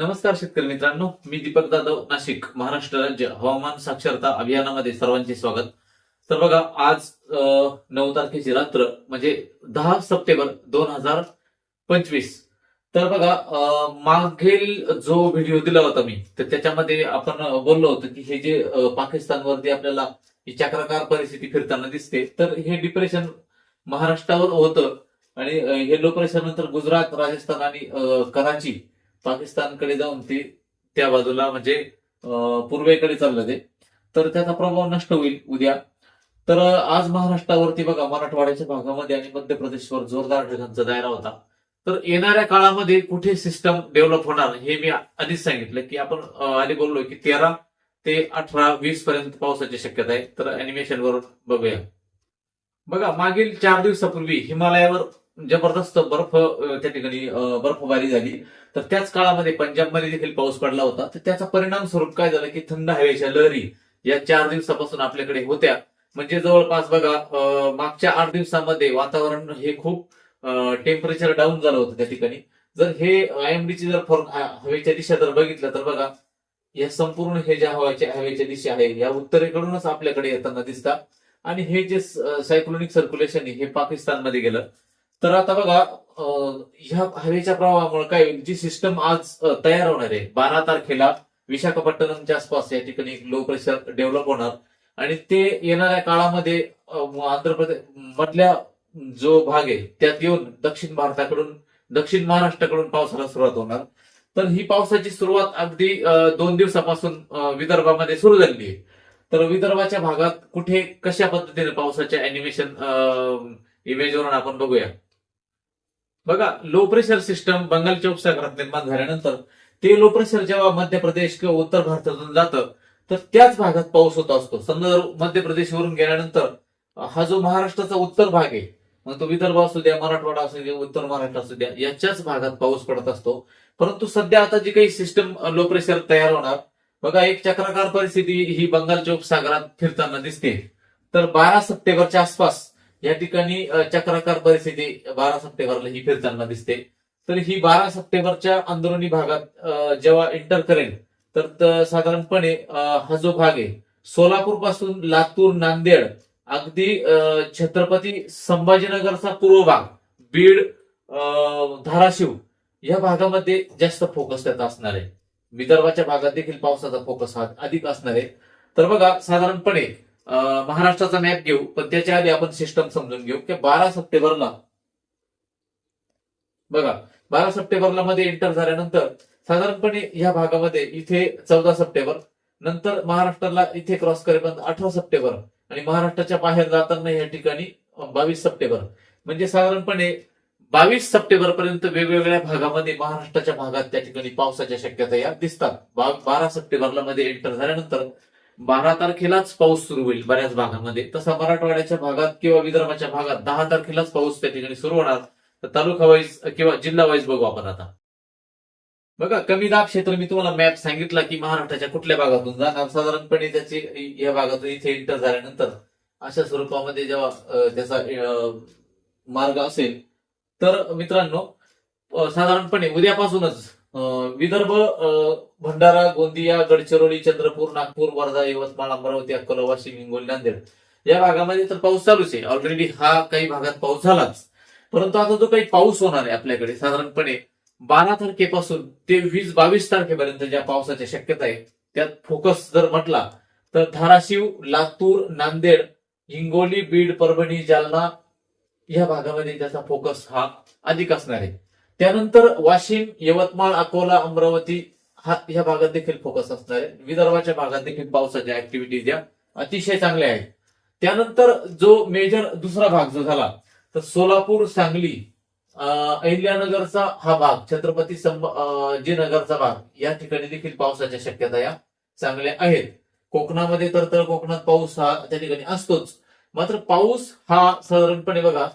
नमस्कार शेतकरी मित्रांनो मी दीपक जाधव नाशिक महाराष्ट्र राज्य हवामान साक्षरता अभियानामध्ये सर्वांचे स्वागत. तर बघा आज नऊ तारखेची रात्र म्हणजे दहा सप्टेंबर दोन हजार पंचवीस. तर बघा अं, मागील जो व्हिडिओ दिला होता मी तर त्याच्यामध्ये आपण बोललो होतो की हे जे पाकिस्तानवरती आपल्याला चक्रकार चक्राकार परिस्थिती फिरताना दिसते तर हे डिप्रेशन महाराष्ट्रावर होतं. आणि हे लो प्रेशर नंतर गुजरात राजस्थान आणि कराची पाकिस्तानकडे जाऊन ते त्या बाजूला म्हणजे पूर्वेकडे चाललं ते. तर त्याचा प्रभाव नष्ट होईल उद्या. तर आज महाराष्ट्रावरती बघा मराठवाड्याच्या भागामध्ये आणि मध्य प्रदेशवर जोरदार ढगांचा दायरा होता. तर येणाऱ्या काळामध्ये कुठे सिस्टम डेव्हलप होणार हे मी आधीच सांगितलं की आपण आधी बोललो की तेरा ते अठरा वीस पर्यंत पावसाची शक्यता आहे. तर अॅनिमेशन बघूया. बघा मागील चार दिवसापूर्वी हिमालयावर जबरदस्त बर्फ त्या ठिकाणी बर्फबारी झाली. तर त्याच काळामध्ये पंजाबमध्ये देखील पाऊस पडला होता. तर त्याचा परिणाम स्वरूप काय झालं की थंड हवेच्या लहरी या चार दिवसापासून आपल्याकडे होत्या. म्हणजे जवळपास बघा मागच्या आठ दिवसामध्ये वातावरण हे खूप टेम्परेचर डाऊन झालं होतं त्या ठिकाणी. जर हे आयएमडीची जर फॉर हवेच्या दिशा जर बघितलं तर बघा या संपूर्ण हे ज्या हवाच्या हवेच्या दिशा आहे या उत्तरेकडूनच आपल्याकडे येताना दिसतात. आणि हे जे सायक्लोनिक सर्क्युलेशन आहे हे पाकिस्तानमध्ये गेलं. तर आता बघा ह्या हवेच्या प्रवाहामुळे काय होईल? जी सिस्टम आज तयार होणार आहे बारा तारखेला विशाखापट्टणमच्या आसपास या ठिकाणी लो प्रेशर डेव्हलप होणार. आणि ते येणाऱ्या काळामध्ये आंध्र प्रदेश मधल्या जो भाग आहे त्यात येऊन दक्षिण भारताकडून दक्षिण महाराष्ट्राकडून पावसाला सुरुवात होणार. तर ही पावसाची सुरुवात अगदी दोन दिवसापासून विदर्भामध्ये सुरू झालेली आहे. तर विदर्भाच्या भागात कुठे कशा पद्धतीने पावसाच्या अॅनिमेशन इमेजवरून आपण बघूया? बघा लो प्रेशर सिस्टम बंगालच्या उपसागरात निर्माण झाल्यानंतर ते लो प्रेशर जेव्हा मध्य प्रदेश किंवा उत्तर भारतातून जातं तर त्याच भागात पाऊस होत असतो. समजा मध्य प्रदेशवरून गेल्यानंतर हा जो महाराष्ट्राचा उत्तर भाग आहे मग तो विदर्भ असू द्या मराठवाडा असू द्या उत्तर महाराष्ट्र असू द्या याच्याच भागात पाऊस पडत असतो. परंतु सध्या आता जी काही सिस्टम लो प्रेशर तयार होणार बघा एक चक्राकार परिस्थिती ही बंगालच्या उपसागरात फिरताना दिसते. तर बारा सप्टेंबरच्या आसपास या ठिकाणी चक्राकार परिस्थिती बारा सप्टेंबरला ही फिरताना दिसते. तर ही बारा सप्टेंबरच्या अंदरुनी भागात जेव्हा एंटर करेल तर साधारणपणे हा जो भाग आहे सोलापूरपासून लातूर नांदेड अगदी छत्रपती संभाजीनगरचा पूर्व भाग बीड धाराशिव या भागामध्ये जास्त फोकस त्याचा असणार आहे. विदर्भाच्या भागात देखील पावसाचा फोकस हा अधिक असणार आहे. तर बघा साधारणपणे महाराष्ट्राचा मॅप घेऊ पण त्याच्या आधी आपण सिस्टम समजून घेऊ की बारा सप्टेंबरला. बघा बारा सप्टेंबरला मध्ये एंटर झाल्यानंतर साधारणपणे या भागामध्ये इथे चौदा सप्टेंबर नंतर महाराष्ट्राला इथे क्रॉस करेपर्यंत अठरा सप्टेंबर आणि महाराष्ट्राच्या बाहेर जाताना या ठिकाणी बावीस सप्टेंबर. म्हणजे साधारणपणे बावीस सप्टेंबर पर्यंत वेगवेगळ्या भागामध्ये महाराष्ट्राच्या भागात त्या ठिकाणी पावसाच्या शक्यता या दिसतात. बारा सप्टेंबरला मध्ये एंटर झाल्यानंतर बारा तारखेलाच पाऊस सुरू होईल बऱ्याच भागामध्ये. तसा मराठवाड्याच्या भागात किंवा विदर्भाच्या भागात दहा तारखेलाच पाऊस त्या ठिकाणी सुरू होणार. तर तालुका वाईज किंवा जिल्हा वाईज बघू आपण आता. बघा कमी दाब क्षेत्र मी तुम्हाला मॅप सांगितला की महाराष्ट्राच्या कुठल्या भागातून जाणार? साधारणपणे त्याची या भागातून इथे एंटर झाल्यानंतर अशा स्वरूपामध्ये जेव्हा त्याचा मार्ग असेल तर मित्रांनो साधारणपणे उद्यापासूनच विदर्भ भंडारा गोंदिया गडचिरोली चंद्रपूर नागपूर वर्धा यवतमाळ अमरावती अकोला वाशिम हिंगोली नांदेड या भागामध्ये तर पाऊस चालूच आहे. ऑलरेडी हा काही भागात पाऊस झालाच. परंतु आता जो काही पाऊस होणार आहे आपल्याकडे. साधारणपणे बारा तारखेपासून ते वीस बावीस तारखेपर्यंत ज्या पावसाच्या शक्यता आहे त्यात फोकस जर म्हटला तर धाराशिव लातूर नांदेड हिंगोली बीड परभणी जालना या भागामध्ये त्याचा फोकस हा अधिक असणार आहे. त्यानंतर वाशिम यवतमाळ अकोला अमरावती हा या भागात देखील फोकस असणार आहे. विदर्भाच्या भागात देखील पावसाच्या ऍक्टिव्हिटीज या अतिशय चांगल्या आहेत. त्यानंतर जो मेजर दुसरा भाग जो झाला तर सोलापूर सांगली अहिल्यानगरचा हा भाग छत्रपती नगरचा भाग या ठिकाणी देखील पावसाच्या शक्यता या चांगल्या आहेत. कोकणामध्ये तर तर कोकणात पाऊस हा त्या ठिकाणी असतोच. मात्र पाऊस हा साधारणपणे बघा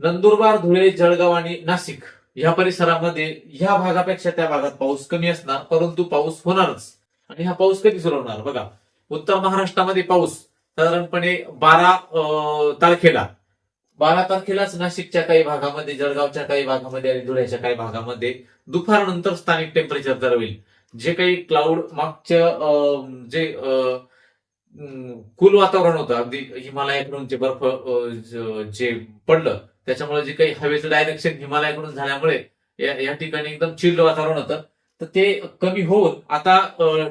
नंदुरबार धुळे जळगाव आणि नाशिक ह्या परिसरामध्ये ह्या भागापेक्षा त्या भागात पाऊस कमी असणार परंतु पाऊस होणारच. आणि हा पाऊस कधी सुरू होणार? बघा उत्तर महाराष्ट्रामध्ये पाऊस साधारणपणे बारा तारखेला. बारा तारखेलाच नाशिकच्या काही भागामध्ये जळगावच्या काही भागामध्ये आणि धुळ्याच्या काही भागामध्ये दुपारनंतर स्थानिक टेम्परेचर दर होईल जे काही क्लाउड मागच्या जे कुल वातावरण होतं अगदी हिमालयाकडून जे बर्फ जे पडलं त्याच्यामुळे जे काही हवेचं डायरेक्शन हिमालयाकडून झाल्यामुळे या ठिकाणी एकदम चिल्ड वातावरण होतं. तर ते कमी होऊन आता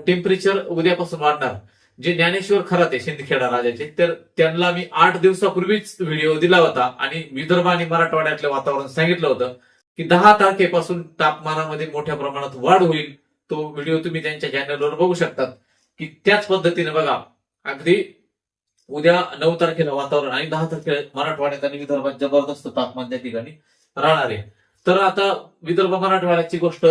टेम्परेचर उद्यापासून वाढणार. जे ज्ञानेश्वर खराते शिंदखेडा राजाचे तर त्यांना मी आठ दिवसापूर्वीच व्हिडिओ दिला होता आणि विदर्भ आणि मराठवाड्यातलं वातावरण सांगितलं होतं की दहा तारखेपासून तापमानामध्ये मोठ्या प्रमाणात वाढ होईल. तो व्हिडिओ तुम्ही त्यांच्या चॅनलवर बघू शकतात. की त्याच पद्धतीने बघा अगदी उद्या नऊ तारखेला वातावरण आणि दहा तारखेला मराठवाड्यात आणि विदर्भात जबरदस्त तापमान त्या ठिकाणी राहणार आहे. तर आता विदर्भ मराठवाड्याची गोष्ट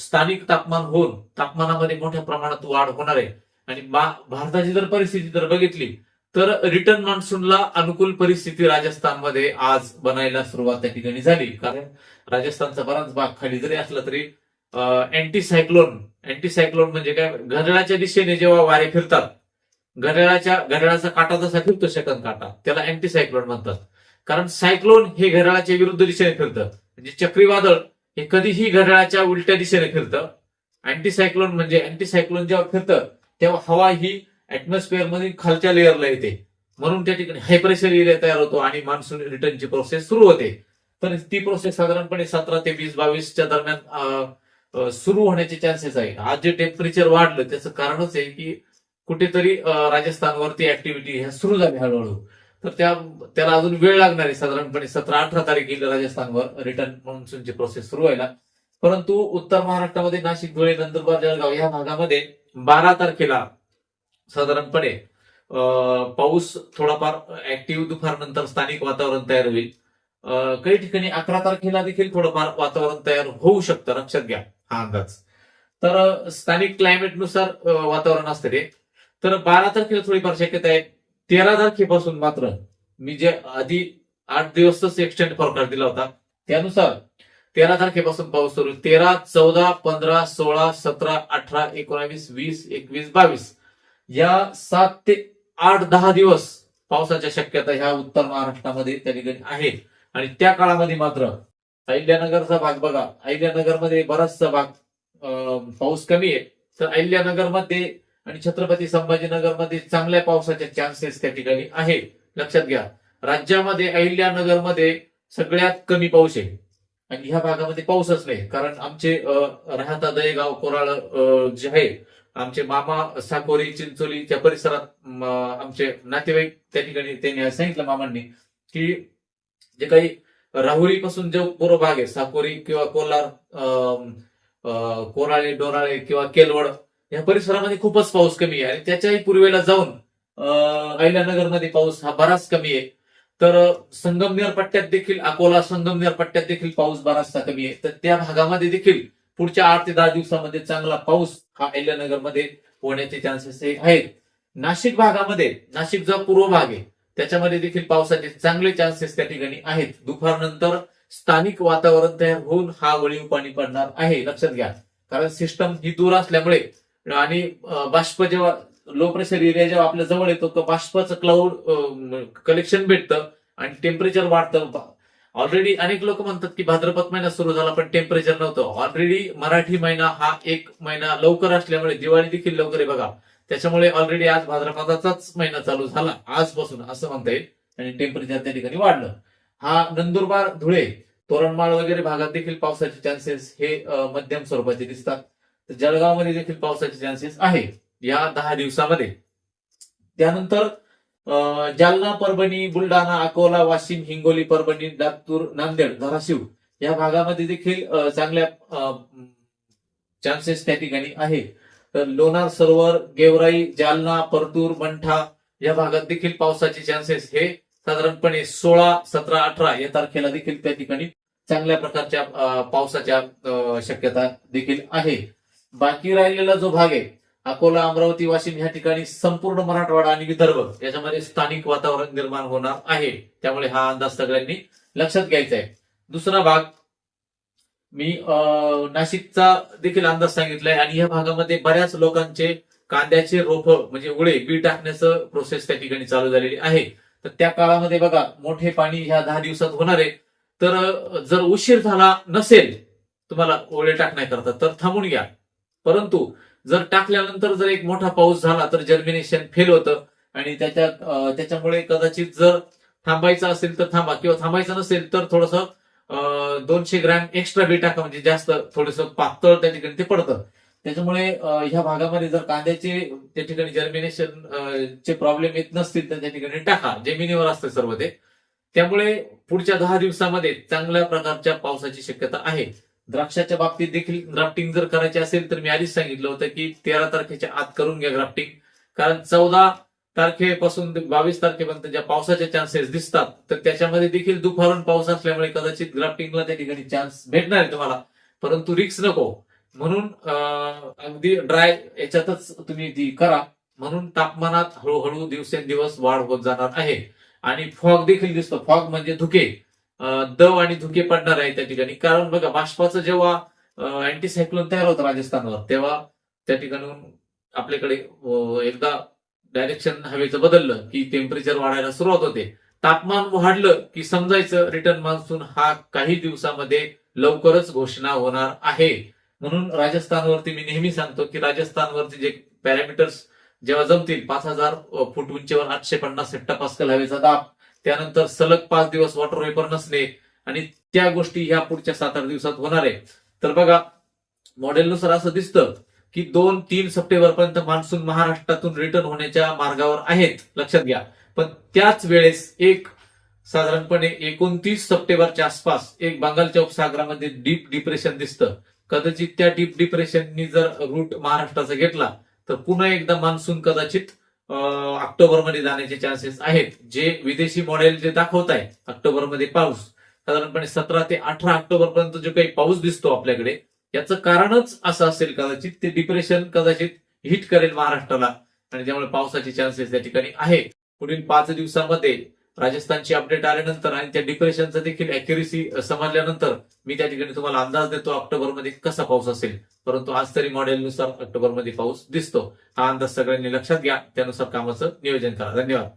स्थानिक तापमान होऊन तापमानामध्ये मोठ्या प्रमाणात वाढ होणार आहे. आणि भारताची जर परिस्थिती जर बघितली तर रिटर्न मान्सूनला अनुकूल परिस्थिती राजस्थानमध्ये आज बनायला सुरुवात त्या ठिकाणी झाली. कारण राजस्थानचा बराच भाग खाली जरी असला तरी अँटी सायक्लोन अँटी सायक्लोन म्हणजे काय? घड्याळाच्या दिशेने जेव्हा वारे फिरतात घड्याळाच्या घड्याळाचा काटा जसा फिरतो सेकंद काटा त्याला अँटी सायक्लोन म्हणतात. कारण सायक्लोन हे घड्याळाच्या विरुद्ध दिशेने फिरतं. म्हणजे चक्रीवादळ हे कधीही घड्याळाच्या उलट्या दिशेने फिरतं. अँटी सायक्लोन म्हणजे अँटी सायक्लोन जेव्हा फिरतं तेव्हा हवा ही ऍटमॉस्फिअरमध्ये खालच्या लेअरला येते. म्हणून त्या ठिकाणी हाय प्रेशर एरिया तयार होतो आणि मान्सून रिटर्नची प्रोसेस सुरू होते. तर ती प्रोसेस साधारणपणे सतरा ते वीस बावीसच्या दरम्यान सुरू होण्याचे चान्सेस आहे आज जे टेम्परेचर वाढलं त्याचं कारणच आहे की कुठेतरी राजस्थानवरती ऍक्टिव्हिटी ह्या सुरू झाल्या हळूहळू. तर त्या त्याला अजून वेळ लागणार आहे साधारणपणे सतरा अठरा तारीख येईल राजस्थानवर रिटर्न मान्सूनची प्रोसेस सुरू व्हायला. परंतु उत्तर महाराष्ट्रामध्ये नाशिक धुळे नंदुरबार जळगाव या भागामध्ये बारा तारखेला साधारणपणे पाऊस थोडाफार ऍक्टिव्ह दुपारनंतर स्थानिक वातावरण तयार होईल. काही ठिकाणी अकरा तारखेला देखील थोडंफार वातावरण तयार होऊ शकतं. लक्षात घ्या हा अंदाज. तर स्थानिक क्लायमेटनुसार वातावरण असतं ते. तर बारा तारखेला थोडीफार शक्यता आहे. तेरा तारखेपासून मात्र मी जे आधी आठ दिवसच एक्सटेंड फॉरकास्ट दिला होता त्यानुसार तेरा तारखेपासून पाऊस सुरू. तेरा चौदा पंधरा सोळा सतरा अठरा एकोणावीस वीस एकवीस बावीस या सात ते आठ दहा दिवस पावसाच्या शक्यता ह्या उत्तर महाराष्ट्रामध्ये त्या ठिकाणी आहे. आणि त्या काळामध्ये मात्र अहिल्यानगरचा भाग बघा. अहिल्यानगरमध्ये बराचसा भाग अं, पाऊस कमी आहे. तर अहिल्यानगरमध्ये आणि छत्रपती संभाजीनगरमध्ये चांगल्या पावसाचे चान्सेस त्या ठिकाणी आहे लक्षात घ्या. राज्यामध्ये अहिल्यानगरमध्ये सगळ्यात कमी पाऊस आहे. आणि ह्या भागामध्ये पाऊसच नाही. कारण आमचे राहता दहेगाव कोराळ जे आहे आमचे मामा साकोरी चिंचोलीच्या परिसरात आमचे नातेवाईक त्या ठिकाणी त्यांनी सांगितलं मामांनी की जे काही राहुरी पासून जो पूर्व भाग आहे साकोरी किंवा कोलार अं, अं, कोराळे डोराळे किंवा केलवड या परिसरामध्ये खूपच पाऊस कमी आहे. आणि त्याच्याही पूर्वेला जाऊन अहिल्यानगरमध्ये पाऊस हा बराच कमी आहे. तर संगमनेर पट्ट्यात देखील अकोला संगमनेर पट्ट्यात देखील पाऊस बराचसा कमी आहे. तर त्या भागामध्ये देखील पुढच्या आठ ते दहा दिवसामध्ये चांगला पाऊस हा अहिल्यानगरमध्ये होण्याचे चान्सेस आहेत. नाशिक भागामध्ये नाशिक जो पूर्व भाग आहे त्याच्यामध्ये देखील पावसाचे चांगले चान्सेस त्या ठिकाणी आहेत. दुपारनंतर स्थानिक वातावरण तयार होऊन हा वळीव पाणी पडणार आहे. लक्षात घ्या. कारण सिस्टम ही दूर असल्यामुळे आणि बाष्प जेव्हा लो प्रेशर एरिया जेव्हा आपल्या जवळ येतो तर बाष्पाचं क्लाउड कलेक्शन भेटतं आणि टेम्परेचर वाढतं. ऑलरेडी अनेक लोक म्हणतात की भाद्रपद महिना सुरू झाला पण टेम्परेचर नव्हतं. ऑलरेडी मराठी महिना हा एक महिना लवकर असल्यामुळे दिवाळी देखील लवकर आहे बघा. त्याच्यामुळे ऑलरेडी आज भाद्रपदाचाच महिना चालू झाला आजपासून असं म्हणता येईल. आणि टेम्परेचर त्या ठिकाणी वाढलं. हा नंदुरबार धुळे तोरणमाळ वगैरे भागात देखील पावसाचे चान्सेस हे मध्यम स्वरूपाचे दिसतात. तर जळगावमध्ये देखील पावसाचे चान्सेस आहे. या दहा दिवसामध्ये. त्यानंतर अं, जालना परभणी बुलढाणा अकोला वाशिम हिंगोली परभणी लातूर नांदेड धाराशिव या भागामध्ये देखील अं, चांगल्या चान्सेस त्या ठिकाणी आहे. तर लोणार सरोवर गेवराई जालना परतूर मंठा या भागात देखील पावसाचे चान्सेस हे साधारणपणे सोळा सतरा अठरा या तारखेला देखील त्या ठिकाणी चांगल्या प्रकारच्या पावसाच्या अं, शक्यता देखील आहे. बाकी राहिलेला जो भाग आहे अकोला अमरावती वाशिम या ठिकाणी संपूर्ण मराठवाडा आणि विदर्भ याच्यामध्ये स्थानिक वातावरण निर्माण होणार आहे. त्यामुळे हा अंदाज सगळ्यांनी लक्षात घ्यायचा आहे. दुसरा भाग मी अं, नाशिकचा देखील अंदाज सांगितलाय आणि या भागामध्ये बऱ्याच लोकांचे कांद्याचे रोप म्हणजे उळे बी टाकण्याचं प्रोसेस त्या ठिकाणी चालू झालेली आहे. तर त्या काळामध्ये बघा मोठे पाणी ह्या दहा दिवसात होणार आहे. तर जर उशीर झाला नसेल तुम्हाला ओळे टाकण्याकरता तर थांबून घ्या. परंतु जर टाकल्यानंतर जर एक मोठा पाऊस झाला तर जर्मिनेशन फेल होतं. आणि त्याच्या त्याच्यामुळे कदाचित जर थांबायचं असेल तर थांबा किंवा थांबायचं नसेल तर थोडस दोनशे ग्रॅम एक्स्ट्रा बी टाका म्हणजे जास्त थोडस पातळ त्या ठिकाणी ते पडतं. त्याच्यामुळे ह्या भागामध्ये जर कांद्याचे त्या ठिकाणी जर्मिनेशन चे प्रॉब्लेम येत नसतील तर त्या ठिकाणी टाका. जमिनीवर असते सर्व ते. त्यामुळे पुढच्या दहा दिवसामध्ये चांगल्या प्रकारच्या पावसाची शक्यता आहे. द्राक्षाच्या बाबतीत देखील ग्राफ्टिंग जर करायची असेल तर मी आधीच सांगितलं होतं की तेरा तारखेच्या आत करून घ्या ग्राफ्टिंग. कारण चौदा तारखेपासून बावीस तारखेपर्यंत ज्या पावसाचे चान्सेस दिसतात तर त्याच्यामध्ये देखील दुपारून पाऊस असल्यामुळे कदाचित ग्राफ्टिंगला त्या ठिकाणी चान्स भेटणार आहे तुम्हाला. परंतु रिक्स नको. म्हणून अं, अगदी ड्राय याच्यातच तुम्ही ती करा. म्हणून तापमानात हळूहळू दिवसेंदिवस वाढ होत जाणार आहे. आणि फॉग देखील दिसतो. फॉग म्हणजे धुके. दव आणि धुके पडणार आहे त्या ठिकाणी. कारण बघा बाष्पाचं जेव्हा अँटीसायक्लोन तयार होतं राजस्थानवर तेव्हा त्या ठिकाणून आपल्याकडे एकदा डायरेक्शन हवेचं बदललं की टेम्परेचर वाढायला सुरुवात होते. तापमान वाढलं की समजायचं रिटर्न मान्सून हा काही दिवसामध्ये लवकरच घोषणा होणार आहे. म्हणून राजस्थानवरती मी नेहमी सांगतो की राजस्थानवरती जे पॅरामीटर्स जेव्हा जमतील पाच हजार फूट उंचीवर आठशे पन्नास हेक्टापास्कल हवेचा दाब. त्यानंतर सलग पाच दिवस वॉटर वेपर नसणे आणि त्या गोष्टी ह्या पुढच्या सात आठ दिवसात होणार आहे तर बघा मॉडेलनुसार असं दिसतं की दोन तीन सप्टेंबर पर्यंत मान्सून महाराष्ट्रातून रिटर्न होण्याच्या मार्गावर आहेत. लक्षात घ्या. पण त्याच वेळेस एक साधारणपणे एकोणतीस सप्टेंबरच्या आसपास एक बंगालच्या उपसागरामध्ये डीप डिप्रेशन दिसतं. कदाचित त्या डीप डिप्रेशननी जर रूट महाराष्ट्राचा घेतला तर पुन्हा एकदा मान्सून कदाचित ऑक्टोबरमध्ये जाण्याचे चान्सेस आहेत. जे विदेशी मॉडेल जे दाखवत आहे ऑक्टोबरमध्ये पाऊस. साधारणपणे सतरा ते अठरा ऑक्टोबर पर्यंत जो काही पाऊस दिसतो आपल्याकडे याचं कारणच असं असेल कदाचित ते डिप्रेशन कदाचित हिट करेल महाराष्ट्राला. आणि त्यामुळे पावसाचे चान्सेस त्या ठिकाणी आहेत. पुढील पाच दिवसामध्ये राजस्थानची अपडेट आल्यानंतर आणि त्या डिप्रेशनचं देखील अॅक्युरेसी समजल्यानंतर मी त्या ठिकाणी तुम्हाला अंदाज देतो ऑक्टोबरमध्ये कसा पाऊस असेल. परंतु आज तरी मॉडेलनुसार ऑक्टोबरमध्ये पाऊस दिसतो. हा अंदाज सगळ्यांनी लक्षात घ्या. त्यानुसार कामाचं नियोजन करा. धन्यवाद.